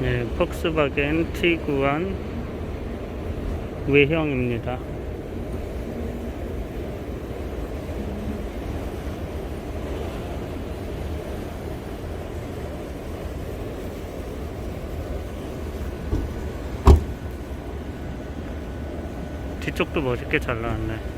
네, 폭스바겐 T9한 외형입니다. 뒤쪽도 멋있게 잘 나왔네.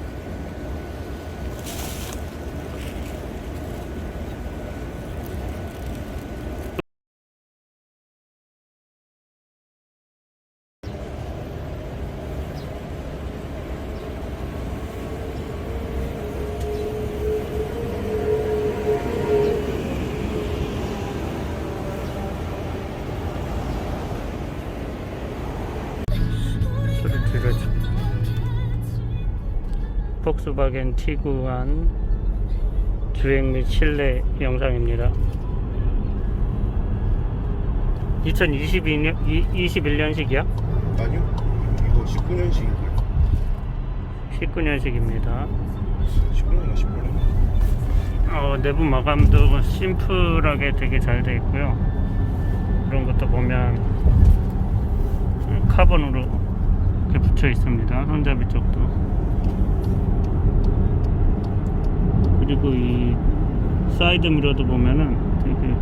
폭스바겐 T9한 주행 및 실내 영상입니다. 2022년, 21년식이야? 아니요 이거 19년식이고요 19년식입니다. 19년이나 18년 어, 내부 마감도 심플하게 되게 잘 되어 있고요. 이런 것도 보면 음, 카본으로 이렇게 붙여 있습니다. 손잡이 쪽도. 그리고 이 사이드 미러도 보면은 되게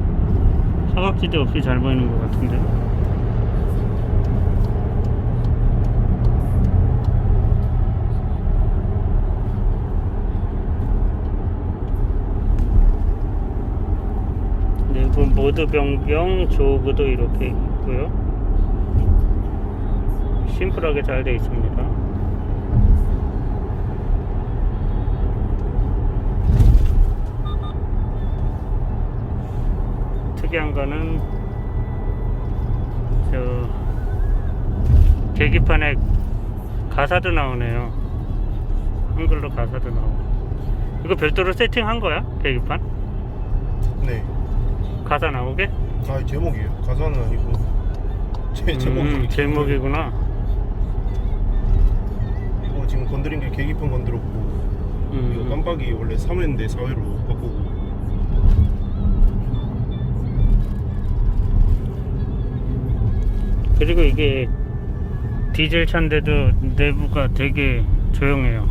사각지대 없이 잘 보이는 것 같은데. 내부 모드 변경 조그도 이렇게 있고요. 심플하게 잘 되어 있습니 특이한 거는 저 계기판에 가사도 나오네요. 한글로 가사도 나오고. 이거 별도로 세팅한 거야? 계기판? 네 가사 나오게? 아 제목이에요 가사는 아니고 제 제목이 음, 제목이구나. 이거 지금 건드린 게 계기판 건드렸고 이거 음, 깜빡이 원래 3회인데 4회로 그리고 이게 디젤 차인데도 내부가 되게 조용해요.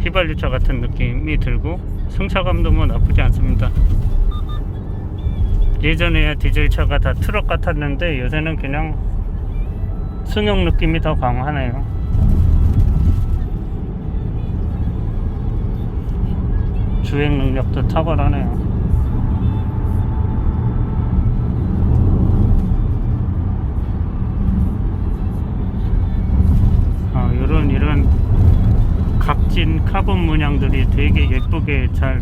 휘발유차 같은 느낌이 들고 승차감도 뭐 나쁘지 않습니다. 예전에야 디젤 차가 다 트럭 같았는데 요새는 그냥 승용 느낌이 더 강하네요. 주행 능력도 탁월하네요. 각진 카본 문양들이 되게 예쁘게 잘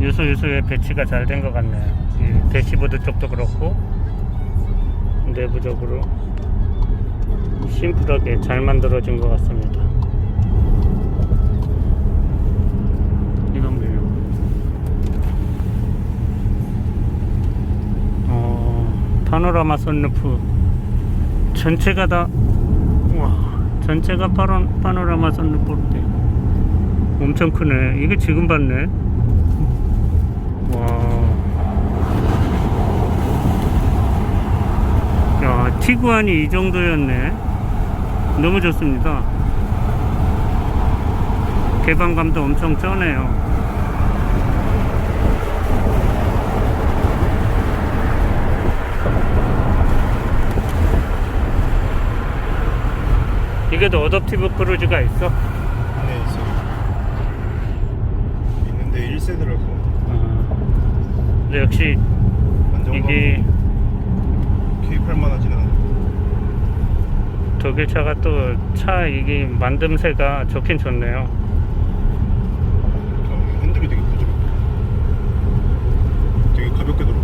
요소 요소에 배치가 잘 된 것 같네요. 이 대시보드 쪽도 그렇고 내부적으로 심플하게 잘 만들어진 것 같습니다. 이건 뭐예요? 어, 파노라마 선루프 전체가 다 와, 전체가 파노, 파노라마 선루프인데 엄청 크네. 이게 지금 봤네. 와. 야, 티구안이 이 정도였네. 너무 좋습니다. 개방감도 엄청 쩌네요. 이게도 어댑티브 크루즈가 있어? 네 있어요 있는데 1세대라서 어. 근데 역시 이게 개입할 만하진 않아요 독일 차가 또 차 이게 만듦새가 좋긴 좋네요. 어, 핸들이 되게 부드럽고 되게 가볍게 들어.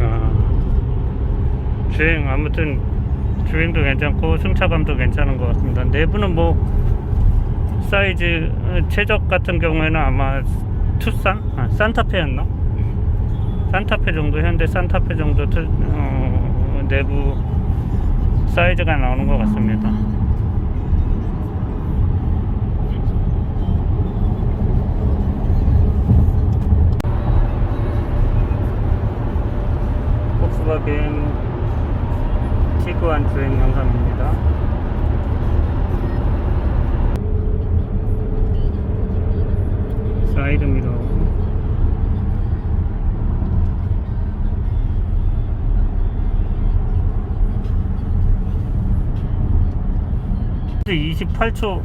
아, 주행 아무튼 주행도 괜찮고 승차감도 괜찮은 것 같습니다. 내부는 뭐 사이즈 어, 최적 같은 경우에는 아마 투싼, 아, 산타페였나? 네. 산타페 정도 현대 산타페 정도 투, 어, 내부 사이즈가 나오는 것 같습니다. 티구안 주행 영상입니다. 사이드 미러 28초